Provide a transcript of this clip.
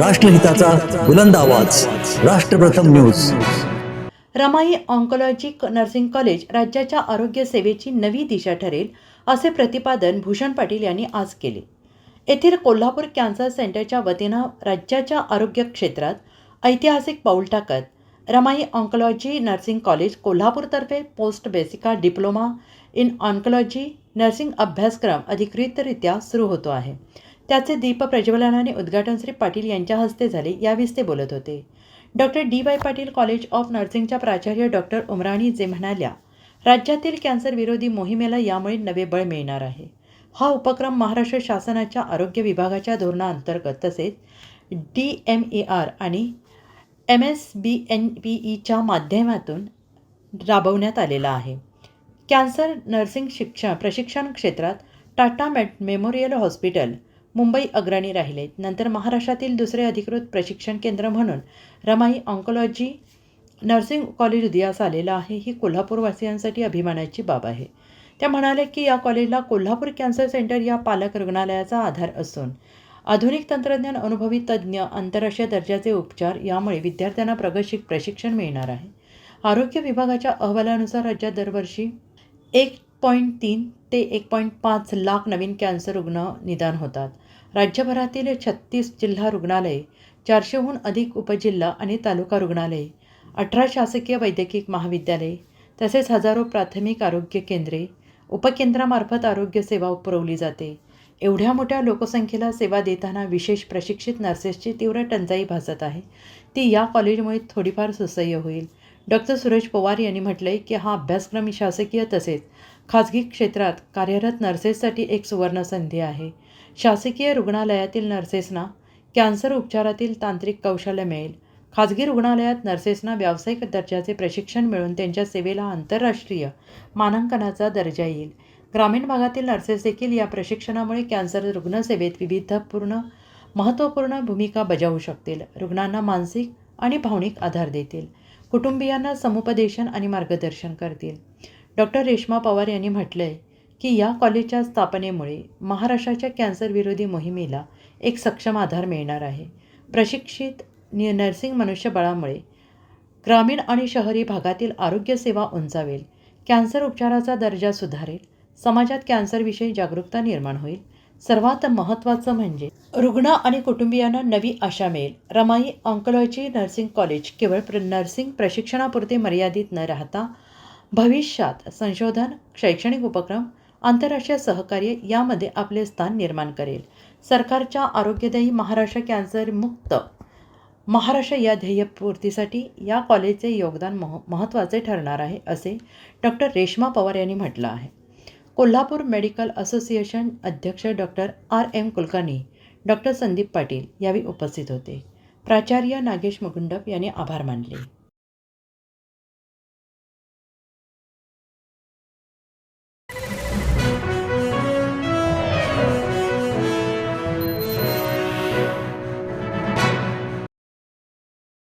राष्ट्रहिताचा बुलंद आवाज. Rashtrapratham news. Ramai oncology nursing college राज्याच्या आरोग्य सेवेची नवी दिशा ठरेल असे प्रतिपादन भूषण पाटील यांनी आज केले. येथील कोल्हापूर कॅन्सर सेंटरच्या वतीनं राज्याच्या आरोग्य क्षेत्रात ऐतिहासिक पाऊल टाकत Ramai oncology nursing college कोल्हापूरतर्फे post basic diploma in oncology nursing अभ्यासक्रम अधिकृतरित्या सुरू होतो आहे. त्याचे दीप प्रज्वलनाने आणि उद्घाटन श्री पाटील यांच्या हस्ते झाले यावेळी ते बोलत होते. Doctor D. Y. Patil college of नर्सिंगच्या प्राचार्य डॉक्टर उमराणी जे म्हणाल्या राज्यातील कॅन्सर विरोधी मोहिमेला यामुळे नवे बळ मिळणार आहे. हा उपक्रम महाराष्ट्र शासनाच्या आरोग्य विभागाच्या धोरणाअंतर्गत तसेच डी एम ए आर आणि M S B N P ईच्या माध्यमातून राबवण्यात आलेला आहे. कॅन्सर नर्सिंग शिक्षण प्रशिक्षण क्षेत्रात टाटा मेट मेमोरियल हॉस्पिटल मुंबई अग्रणी राहिले. नंतर महाराष्ट्रातील दुसरे अधिकृत प्रशिक्षण केंद्र म्हणून रमाई ऑन्कोलॉजी नर्सिंग कॉलेज उदयास आलेलं आहे. ही कोल्हापूरवासियांसाठी अभिमानाची बाब आहे. त्या म्हणाल्या की या कॉलेजला कोल्हापूर कॅन्सर सेंटर या पालक रुग्णालयाचा आधार असून आधुनिक तंत्रज्ञान अनुभवी तज्ज्ञ आंतरराष्ट्रीय दर्जाचे उपचार यामुळे विद्यार्थ्यांना प्रगतशील प्रशिक्षण मिळणार आहे. आरोग्य विभागाच्या अहवालानुसार राज्यात दरवर्षी एक पॉईंट तीन ते एक पॉईंट पाच लाख नवीन कॅन्सर रुग्ण निदान होतात. राज्यभरातील छत्तीस जिल्हा रुग्णालय चारशेहून अधिक उपजिल्हा आणि तालुका रुग्णालय अठरा शासकीय वैद्यकीय महाविद्यालये तसेच हजारो प्राथमिक आरोग्य केंद्रे उपकेंद्रामार्फत आरोग्य सेवा पुरवली जाते. एवढ्या मोठ्या लोकसंख्येला सेवा देताना विशेष प्रशिक्षित नर्सेसची तीव्र टंचाई भासत आहे. ती या कॉलेजमुळे थोडीफार सुसह्य होईल. डॉक्टर सुरेश पवार यांनी म्हटलं आहे की हा अभ्यासक्रम शासकीय तसेच खाजगी क्षेत्रात कार्यरत नर्सेससाठी एक सुवर्ण संधी आहे. शासकीय रुग्णालयातील नर्सेसना कॅन्सर उपचारातील तांत्रिक कौशल्य मिळेल. खाजगी रुग्णालयात नर्सेसना व्यावसायिक दर्जाचे प्रशिक्षण मिळून त्यांच्या सेवेला आंतरराष्ट्रीय मानांकनाचा दर्जा येईल. ग्रामीण भागातील नर्सेस देखील या प्रशिक्षणामुळे कॅन्सर रुग्णसेवेत विविधपूर्ण महत्त्वपूर्ण भूमिका बजावू शकतील. रुग्णांना मानसिक आणि भावनिक आधार देतील. कुटुंबियांना समुपदेशन आणि मार्गदर्शन करतील. डॉक्टर रेश्मा पवार यांनी म्हटलं आहे की या कॉलेजच्या स्थापनेमुळे महाराष्ट्राच्या कॅन्सरविरोधी मोहिमेला एक सक्षम आधार मिळणार आहे. प्रशिक्षित नि नर्सिंग मनुष्यबळामुळे ग्रामीण आणि शहरी भागातील आरोग्यसेवा उंचावेल. कॅन्सर उपचाराचा दर्जा सुधारेल. समाजात कॅन्सरविषयी जागरूकता निर्माण होईल. सर्वात महत्त्वाचं म्हणजे रुग्ण आणि कुटुंबियांना नवी आशा मिळेल. रमाई ऑन्कोलॉजी नर्सिंग कॉलेज केवळ प्र नर्सिंग प्रशिक्षणापुरते मर्यादित न राहता भविष्यात संशोधन शैक्षणिक उपक्रम आंतरराष्ट्रीय सहकार्य यामध्ये आपले स्थान निर्माण करेल. सरकारच्या आरोग्यदायी महाराष्ट्र कॅन्सर मुक्त महाराष्ट्र या ध्येयपूर्तीसाठी या कॉलेजचे योगदान मह महत्त्वाचे ठरणार आहे असे डॉक्टर रेश्मा पवार यांनी म्हटलं आहे. कोल्हापूर मेडिकल असोसिएशन अध्यक्ष doctor R. M. Kulkarni doctor Sandeep Patil यावेळी उपस्थित होते. प्राचार्य नागेश मुकुंडप यांनी आभार मानले.